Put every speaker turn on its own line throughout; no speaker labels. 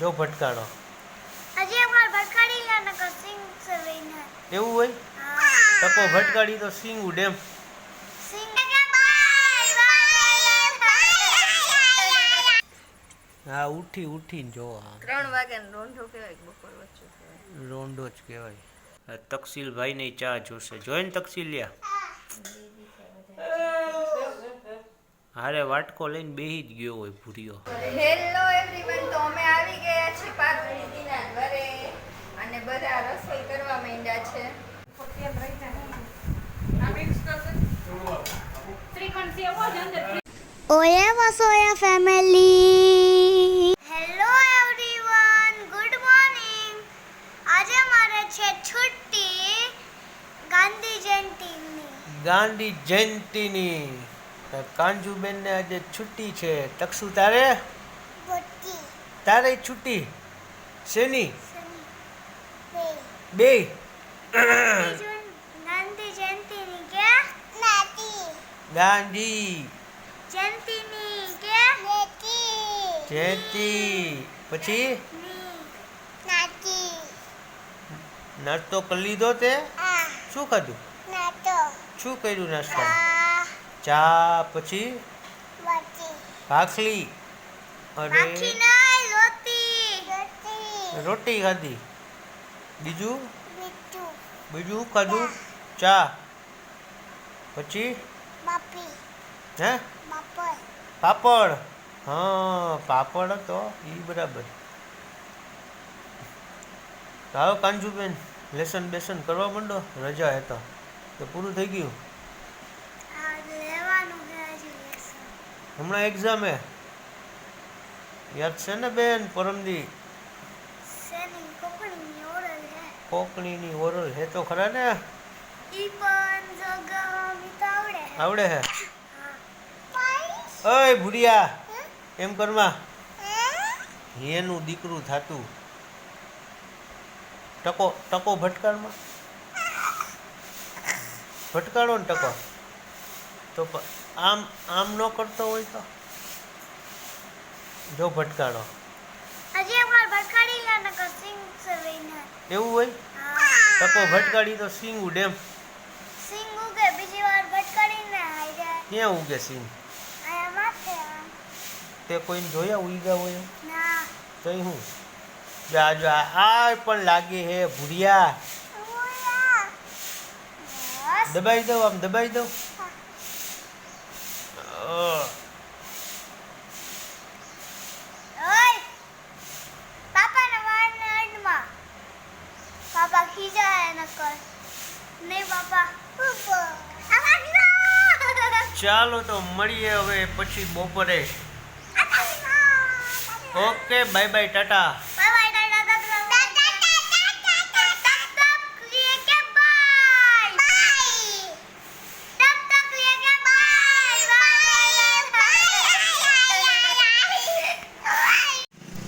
જો ભટકાડો
હજી એકવાર ભટકાડી લે નકર સિંગ સવેને
એવું હોય? ટકો ભટકાડી તો સિંગું ડેમ
સિંગ કે બાય બાય
હા ઉઠી ઉઠીને જો હા
ત્રણ વાગે ને રોંઢો કહેવાય બપોર વચ્ચે
રોંડો જ કહેવાય. તકસીલભાઈ ને ચા જોશે. જોઈને તકસીલિયા હારે વાટકો લઈને બેહી જ ગયો હોય ભૂર્યો.
હેલો એવરીવન તો અમે ઘરે અને બધા રસોઈ કરવા માંડ્યા છે.
ઓએ Vasoya family. Hello everyone good morning આજે મારે છે છુટ્ટી ગાંધી જયંતિની.
ગાંધી જયંતિની. કાંજુબેન ને આજે છુટ્ટી છે. તક્ષુ તારે? તારે છુટ્ટી? શેની?
બે. ગાંધી
જયંતિ. પછી? નાસ્તો કરી લીધો તે? શું ખાધું? શું કર્યું નાસ્તો ચા. પછી? ભાખલી અરે.
રાખી ના લોતી લોતી
રોટી ખાધી. બીજું? બીજું. ખાધું? ચા. પછી? હે? પાપડ. હા પાપડ હતો એ બરાબર. હાલો કાંજુબેન લેસન બેસન કરવા માંડો? રજા હતા તો. પૂરું થઈ ગયું? હમણાં એક્ઝામ હે. યાદ છે ને બેન પરમદી?
કોકણીની ઓરલ હે.
તો ખરા ને?
ઈ પણ આવડે હે
આવડે. હે? ઓય ભુડિયા એમ કરમાં હેનું દીકરું થાતું. ટકો ટકો ભટકાળમાં? ભટકાળો ને ટકો. તો આમ આમ ન કરતો હોય તો? જો ભટકાળો
હજી એકવાર ભટકાડી લે નકર સિંગ સવેને
એવું હોય? ટકો ભટકાડી તો સિંગ ડેમ
સિંગ ઉગે બીજી વાર ભટકાડીને આઈ જાય.
ક્યાં ઉગે સિંગ
આયા માથે
તે કોઈને જોયા ઉઈગા હોય?
ના.
તઈ હું? જા જા આ પણ લાગે હે ભૂરિયા. દબાઈ દઉં આમ દબાઈ દઉં.
પાપા ખીજાય નકર. નહીં ના
ચાલો તો મળીએ હવે પછી બપોરે. ઓકે બાય બાય ટાટા
તક તક તક લીએ કે બાય બાય તક તક લીએ કે બાય બાય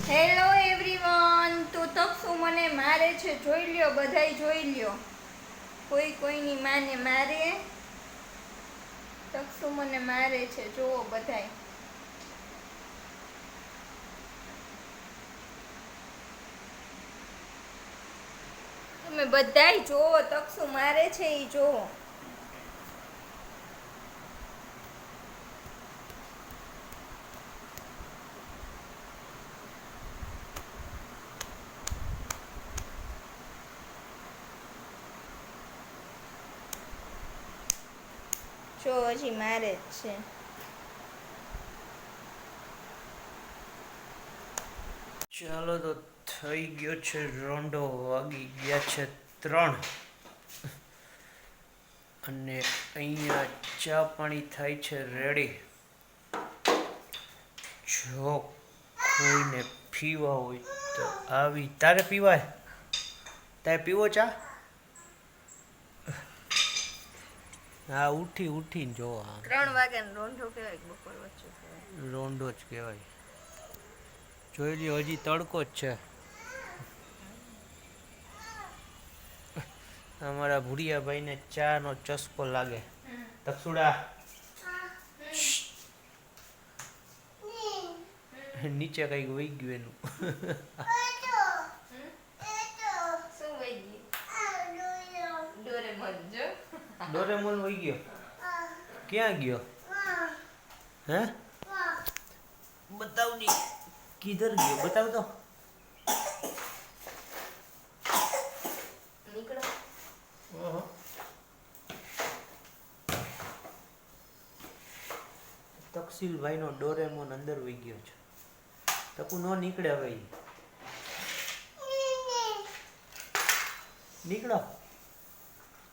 હેલો એવરીવન તો મને મારે છે, જોઈ લ્યો, બધાય જોઈ લ્યો. કોઈ કોઈની માને મારે. તકસુ મને મારે છે, જોવો બધાય. તમે બધાય જોવો તકસુ મારે છે એ જોવો. જો હજી મારે જ છે
ચાલો તો થઈ ગયો છે રોંડો, વાગી ગયા છે ત્રણ. અને અહીંયા ચા પાણી થાય છે રેડી જો કોઈને પીવા હોય તો આવી. તારે પીવાય? તારે પીવો ચા? હા ઉઠી ઉઠીને જો હા
ત્રણ વાગે ને રોંઢો કહેવાય કે બપોર વચ્ચે
રોંઢો જ કહેવાય. જોઈ લ્યો હજી તડકો જ છે. અમારા ભૂરિયાભાઈને ચાનો ચસ્કો લાગે. તકસુડા નીચે કંઈક વહી ગયું એનું
શું વહી ગયું ડોરેમોન જો
ડોરેમોન વહી ગયો. ક્યાં ગયો? હે? બતાવ બતાવની કિધર ગયો. બતાવ તો.
નીકળો.
તકસીલભાઈનો ડોરેમોન અંદર વહી ગયો છે. તકુ નો નીકળે હવે. નીકળો.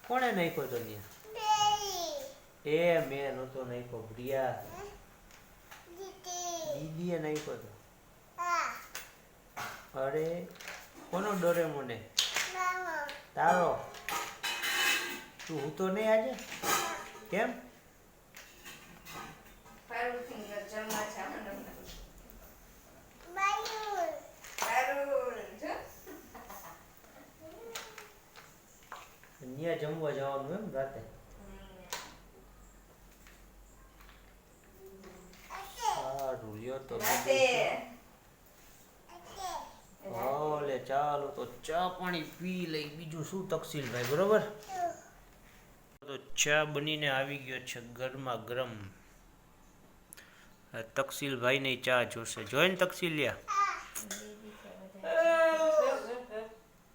કોણે નાખ્યો તો ત્યાં એ મેં નહોતો નાખ્યો પ્રિયા. દીદીએ નાખ્યો તો. અરે કોનો ડોરેમોને તારો. તું હું તો નહીં આજે? કેમ
પારુલ ફિંગર જમવા છે મંડપ પારુલ જો
ત્યાં જમવા જવાનું એમ રાતે? સારું લ્યો તો ઓલે ચાલો તો ચા પાણી પી લઈ બીજું શું તકસીલભાઈ બરોબર? તો ચા બનીને આવી ગયો છે ગરમા ગરમ. તકસીલ ભાઈ ને ચા જોશે. જોઈ ને તકસીલિયા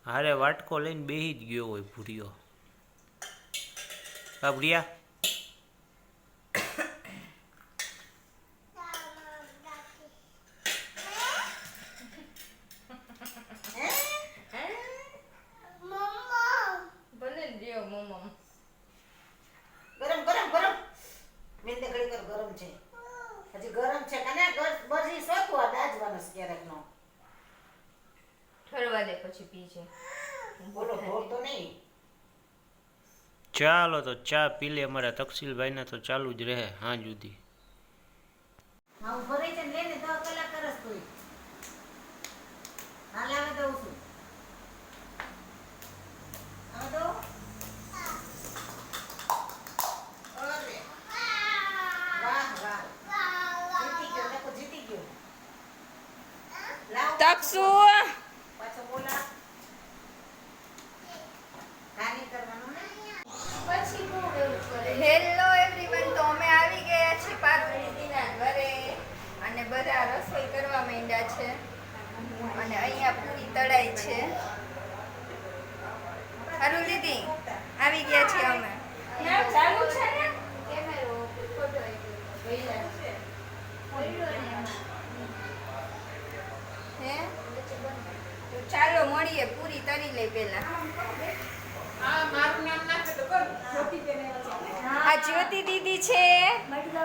હારે વાટકો લઈને બેહી જ ગયો હોય ભૂરિયો. હા ભૂરિયા?
ભલે લ્યો મમ્મ.
ગરમ ગરમ ગરમ. મેંદે ઘડી કર ગરમ છે. હજી ગરમ છે કને બજી શોધવા દાજવાનો છે ક્યારેક નો
ઠરવા દે પછી પીજે
બોલો ઢોળ તો નહીં.
ચાલો તો ચા પી લે અમારા તકસીલભાઈને તો ચાલુ જ રહે હા જુદી
હા ઊભો રહી છે ને લઈને દસ કલાક કરસ તું હાલ આવે દઉં છું. આવે દઉં અરે વાહ વાહ જીતી ગયો નકો જીતી ગયો લાવ
તકસુ
પાછો બોલા કાની કરવાનું ને
હેલો એવરીવન તો અમે આવી ગયા છીએ પાર્વતી દીદીના ઘરે અને બધા રસોઈ કરવા માંડ્યા છે અને અહીંયા પૂરી તળાઈ છે હારું દીદી, આવી ગયા છીએ અમે. હે? ચાલો, મળીએ, પૂરી તરી લઈ પેલા આ જ્યોતિ દીદી છે,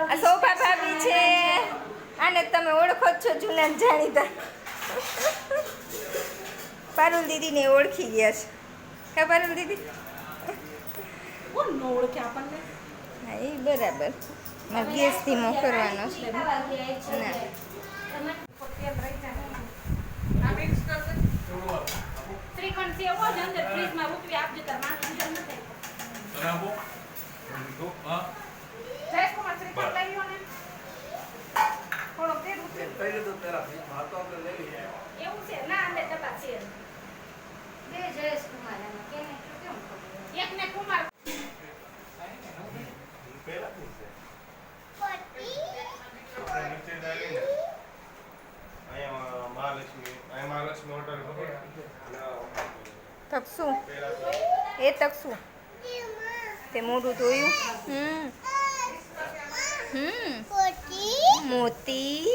આ શોભા ભાભી છે. આને તમે ઓળખો જ છો જૂના જાણીતા. પારુલ દીદીને ઓળખી ગયા છે. પારુલ દીદી? હા એ બરાબર. મારે મોકલવાનો છે? ના.
ને એવું છે? ના અમે ડબ્બા
તકસું. એ તકશું તે મોઢું ધોયું. હમ. હમ. મોતી.